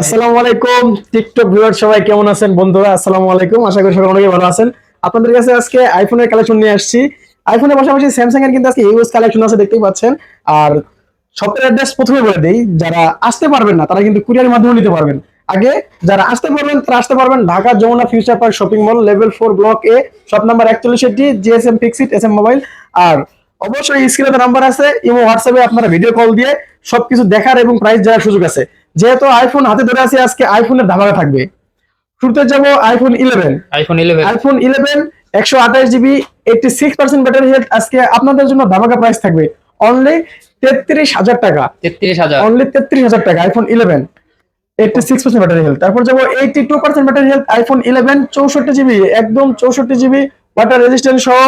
আসসালামু আলাইকুম TikTok viewer সবাই কেমন আছেন? বন্ধুরা, আসসালামু আলাইকুম। আশা করি সবাই অনেক ভালো আছেন। আপনাদের কাছে আজকে আইফোনের কালেকশন নিয়ে আসছি। আইফোনের পাশাপাশি স্যামসাং এর কিন্তু আজকে ইউএস কালেকশন আছে, দেখতেই পাচ্ছেন। আর শপের অ্যাড্রেস প্রথমে বলে দেই, যারা আসতে পারবেন না, তারা কিন্তু কুরিয়ারের মাধ্যমে নিতে পারবেন। আগে যারা আসতে পারবেন, তারা আসতে পারবেন Dhaka, Jamuna, future park shopping mall level four block A shop number একচল্লিশ এটি GSM fixit S M mobile আর অবশ্যই স্ক্রিনে নাম্বার আছে, ইমো হোয়াটসঅ্যাপে আপনারা ভিডিও কল দিয়ে সবকিছু দেখার এবং প্রাইস জানার সুযোগ আছে। যেহেতু আইফোন হাতে ধরে আছে আজকে আইফোনের ধামাকা থাকবে। শুরুতে যাব iPhone eleven iPhone eleven iPhone eleven একশো আঠাশ GB eighty six percent battery health আজকে আপনাদের জন্য ধামাকা প্রাইস থাকবে। অনলি তেত্রিশ হাজার টাকা। তেত্রিশ হাজার। অনলি তেত্রিশ হাজার টাকা iPhone eleven eighty six percent battery health তারপর যাব eighty two percent battery health iPhone eleven চৌষট্টি জিবি একদম চৌষট্টি জিবি ওয়াটার রেজিস্ট্যান্ট সহ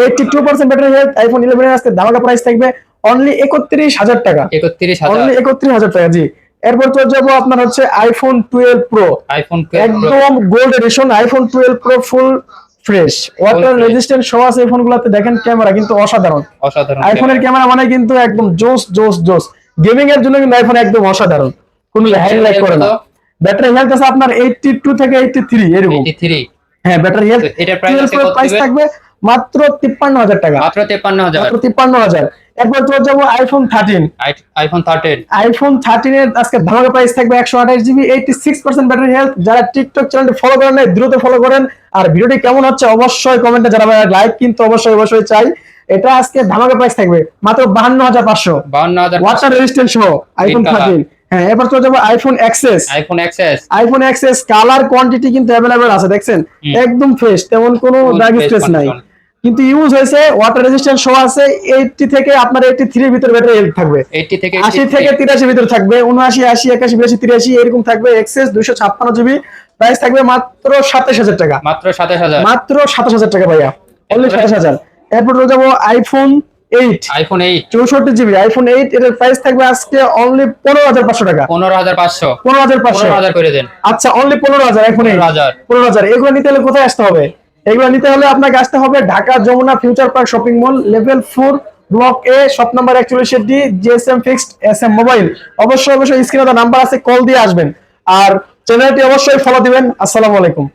eighty two percent battery health iPhone eleven আজকে ধামাকা প্রাইস থাকবে। অনলি একত্রিশ হাজার টাকা। একত্রিশ অনলি একত্রিশ হাজার টাকা জি। এরপর তো যাব আপনার হচ্ছে আইফোন টুয়েলভ প্রো আইফোন একদম gold edition iPhone twelve pro full fresh water resistant সহ আছে এই ফোনগুলোতে দেখেন ক্যামেরা কিন্তু অসাধারণ। অসাধারণ আইফোনের ক্যামেরা মানে কিন্তু একদম জোস জোস জোস। গেমিং এর জন্য কিন্তু আইফোন একদম অসাধারণ। কোনো হ্যাং ল্যাগ করে না। ব্যাটারি হেলথ আছে আপনার 82 থেকে 83 এরকম। এইটি থ্রি হ্যাঁ ব্যাটারি হেলথ এটার প্রাইস? থাকবে মাত্র 53000 টাকা। মাত্র তেপ্পান্ন হাজার। মাত্র 53000 এরপর তো যাব iPhone 13 iPhone thirteen iPhone thirteen এর আজকে ধামাকা প্রাইস থাকবে একশো আঠাশ GB eighty six percent battery health যারা টিকটক চ্যানেলটি ফলো করেন নাই, দ্রুত ফলো করেন। আর ভিডিওটি কেমন হচ্ছে অবশ্যই কমেন্টে জানাবেন। লাইক কিন্তু অবশ্যই অবশ্যই চাই। এটা আজকে ধামাকা প্রাইস থাকবে মাত্র বাহান্ন হাজার পাঁচশো। বাউন্ন হাজার ওয়াটার রেজিস্ট্যান্ট সহ আইফোন। থার্টিন হ্যাঁ এবার তো যাব iPhone XS iPhone XS iPhone XS colour quantity কিন্তু অ্যাভেলেবেল আছে দেখছেন? একদম ফ্রেশ তেমন কোনো ড্রাগ স্পেস নাই। কিন্তু ইউজ হয়েছে ওয়াটার রেজিস্ট্যান্ট সহ আছে এইটটি থেকে আপনার এইটটি থ্রির ভিতরে ব্যাটারি হেলথ থাকবে। এইটি থেকে আশি থেকে তিরাশি ভিতরে থাকবে উনআশি আশি একাশি বিরাশি তিরাশি এরকম থাকবে এক্সেস দুইশো ছাপ্পান্ন জিবি প্রাইস থাকবে মাত্র সাতাশ হাজার টাকা। মাত্র সাতাশ হাজার। মাত্র সাতাশ হাজার টাকা ভাইয়া অনলি সাতাশ হাজার। এরপর চলে যাব আইফোন এইট আইফোন এইট চৌষট্টি জিবি আইফোন এইট এর প্রাইস থাকবে আজকে অনলি পনেরো হাজার পাঁচশো টাকা। পনেরো হাজার পাঁচশো। পনেরো হাজার পাঁচশো। পনেরো হাজার করে দেন। আচ্ছা অনলি পনেরো হাজার আইফোন এইট পনেরো হাজার। পনেরো হাজার এগুলো নিতে হলে কোথায় আসতে হবে? এগুলো নিতে হলে আপনাকে আসতে হবে Dhaka Jamuna future park shopping mall, level four, block A, shop number একচল্লিশ D, GSM fixed S M mobile. অবশ্যই অবশ্যই স্ক্রিনে নাম্বার আছে, কল দিয়ে আসবেন। আর চ্যানেলটি অবশ্যই ফলো দিবেন। আসসালামু আলাইকুম।